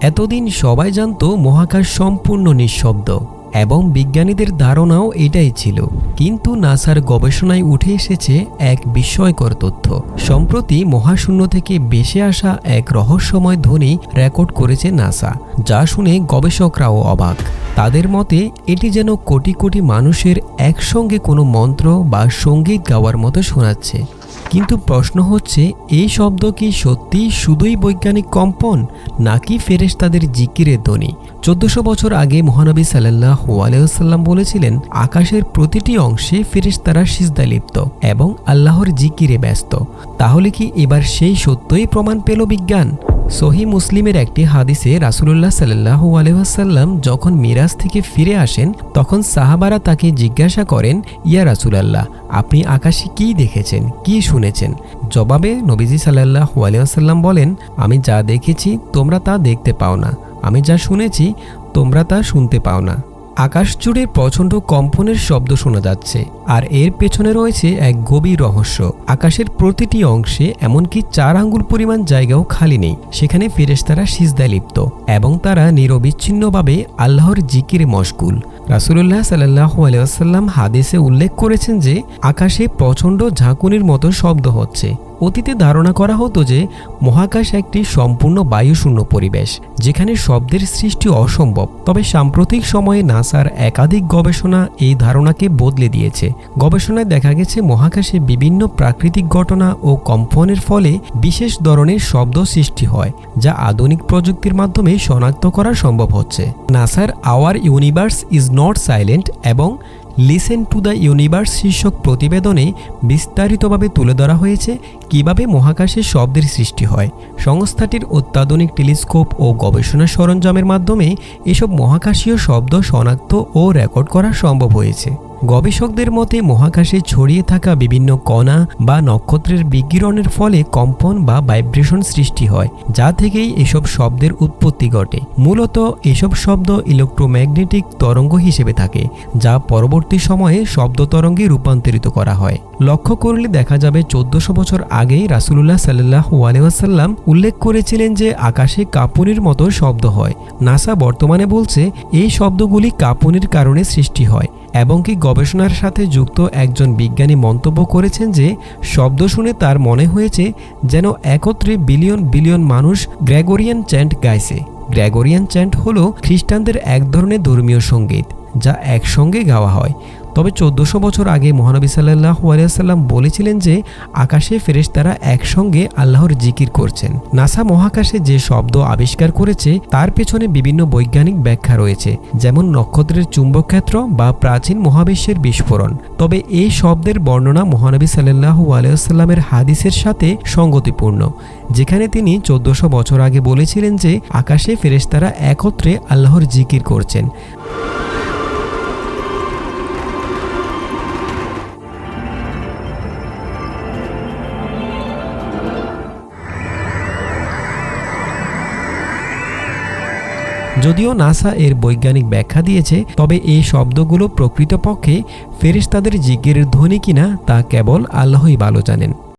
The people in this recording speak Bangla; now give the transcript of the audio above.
এতদিন সবাই জানত মহাকাশ সম্পূর্ণ নিঃশব্দ এবং বিজ্ঞানীদের ধারণাও এটাই ছিল। কিন্তু নাসার গবেষণায় উঠে এসেছে এক বিস্ময়কর তথ্য। সম্প্রতি মহাশূন্য থেকে বেশে আসা এক রহস্যময় ধ্বনি রেকর্ড করেছে নাসা, যা শুনে গবেষকরাও অবাক। তাদের মতে, এটি যেন কোটি কোটি মানুষের একসঙ্গে কোনো মন্ত্র বা সংগীত গাওয়ার মতো শোনাচ্ছে। কিন্তু প্রশ্ন হচ্ছে, এই শব্দ কি সত্যি শুধুই বৈজ্ঞানিক কম্পন, নাকি ফেরেশতাদের জিকিরের ধ্বনি? চোদ্দশো বছর আগে মহানবী সাল্লাহ আলাইসাল্লাম বলেছিলেন, আকাশের প্রতিটি অংশে ফেরেশতারা সিজদা লিপ্ত এবং আল্লাহর জিকিরে ব্যস্ত। তাহলে কি এবার সেই সত্যই প্রমাণ পেল বিজ্ঞান? সহি মুসলিমের একটি হাদিসে রাসুলুল্লাহ সাল্লাহ আলহাসাল্লাম যখন মিরাজ থেকে ফিরে আসেন, তখন সাহাবারা তাকে জিজ্ঞাসা করেন, ইয়া রাসুলাল্লাহ, আপনি আকাশে কি দেখেছেন, কি শুনেছেন? জবাবে নবীজি সাল্লাহ আলহাসাল্লাম বলেন, আমি যা দেখেছি, তোমরা তা দেখতে পাও না। আমি যা শুনেছি, তোমরা তা শুনতে পাও না। আকাশ জুড়ে প্রচণ্ড কম্পনের শব্দ শোনা যাচ্ছে, আর এর পেছনে রয়েছে এক গভীর রহস্য। আকাশের প্রতিটি অংশে এমনকি চার আঙ্গুল পরিমাণ জায়গাও খালি নেই। সেখানে ফেরেশতারা সিজদায় লিপ্ত এবং তারা নিরবিচ্ছিন্নভাবে আল্লাহর জিকিরে মশগুল। রাসুলুল্লাহ সাল্লাহ আলাইসাল্লাম হাদিসে উল্লেখ করেছেন যে, আকাশে প্রচণ্ড ঝাঁকুনির মতো শব্দ হচ্ছে। অতীতে ধারণা করা হতো যে মহাকাশ একটি সম্পূর্ণ বায়ুশূন্য পরিবেশ, যেখানে শব্দের সৃষ্টি অসম্ভব। তবে সাম্প্রতিক সময়ে নাসার একাধিক গবেষণা এই ধারণাকে বদলে দিয়েছে। গবেষণায় দেখা গেছে, মহাকাশে বিভিন্ন প্রাকৃতিক ঘটনা ও কম্পনের ফলে বিশেষ ধরনের শব্দ সৃষ্টি হয়, যা আধুনিক প্রযুক্তির মাধ্যমে শনাক্ত করা সম্ভব হচ্ছে। নাসার our universe is not silent এবং লিসেন টু দ্য ইউনিভার্স শীর্ষক প্রতিবেদনে বিস্তারিতভাবে তুলে ধরা হয়েছে কীভাবে মহাকাশে শব্দের সৃষ্টি হয়। সংস্থাটির অত্যাধুনিক টেলিস্কোপ ও গবেষণা সরঞ্জামের মাধ্যমে এসব মহাকাশীয় শব্দ শনাক্ত ও রেকর্ড করা সম্ভব হয়েছে। গবেষকদের মতে মহাকাশে ছড়িয়ে থাকা বিভিন্ন কণা বা নক্ষত্রের বিকিরণের ফলে কম্পন বা ভাইব্রেশন সৃষ্টি হয়, যা থেকেই এসব শব্দের উৎপত্তি ঘটে। মূলত এসব শব্দ ইলেকট্রোম্যাগনেটিক তরঙ্গ হিসেবে থাকে, যা পরবর্তী সময়ে শব্দ তরঙ্গে রূপান্তরিত করা হয়। লক্ষ্য করলে দেখা যাবে চোদ্দশো বছর আগেই রাসুলুল্লাহ সাল্লাহ আলিয়াসাল্লাম উল্লেখ করেছিলেন যে আকাশে কাঁপুনির মতো শব্দ হয়। নাসা বর্তমানে বলছে, এই শব্দগুলি কাঁপুনির কারণে সৃষ্টি হয়। এবং কি গবেষণার সাথে যুক্ত একজন বিজ্ঞানী মন্তব্য করেছেন যে, শব্দ শুনে তার মনে হয়েছে যেন একত্রে বিলিয়ন বিলিয়ন মানুষ গ্র্যাগোরিয়ান চ্যান্ট গাইছে। গ্র্যাগোরিয়ান চ্যান্ট হল খ্রিস্টানদের এক ধরনের ধর্মীয় সংগীত। যা একসঙ্গে গাওয়া হয়। তবে চোদ্দশো বছর আগে মহানবী সাল্লাহ আলিয়াল্লাম বলেছিলেন যে, আকাশে ফেরেশতারা একসঙ্গে আল্লাহর জিকির করছেন। নাসা মহাকাশে যে শব্দ আবিষ্কার করেছে, তার পেছনে বিভিন্ন বৈজ্ঞানিক ব্যাখ্যা রয়েছে, যেমন নক্ষত্রের চুম্বক ক্ষেত্র বা প্রাচীন মহাবিশ্বের বিস্ফোরণ। তবে এই শব্দের বর্ণনা মহানবী সাল্লাহু আলিয়াল্লামের হাদিসের সাথে সঙ্গতিপূর্ণ, যেখানে তিনি চোদ্দশো বছর আগে বলেছিলেন যে, আকাশে ফেরেশতারা একত্রে আল্লাহর জিকির করছেন। যদিও নাসা এর বৈজ্ঞানিক ব্যাখ্যা দিয়েছে, তবে এই শব্দগুলো প্রকৃতপক্ষে ফেরেশতাদের জিজ্ঞের ধ্বনি কিনা তা কেবল আল্লাহই ভালো জানেন।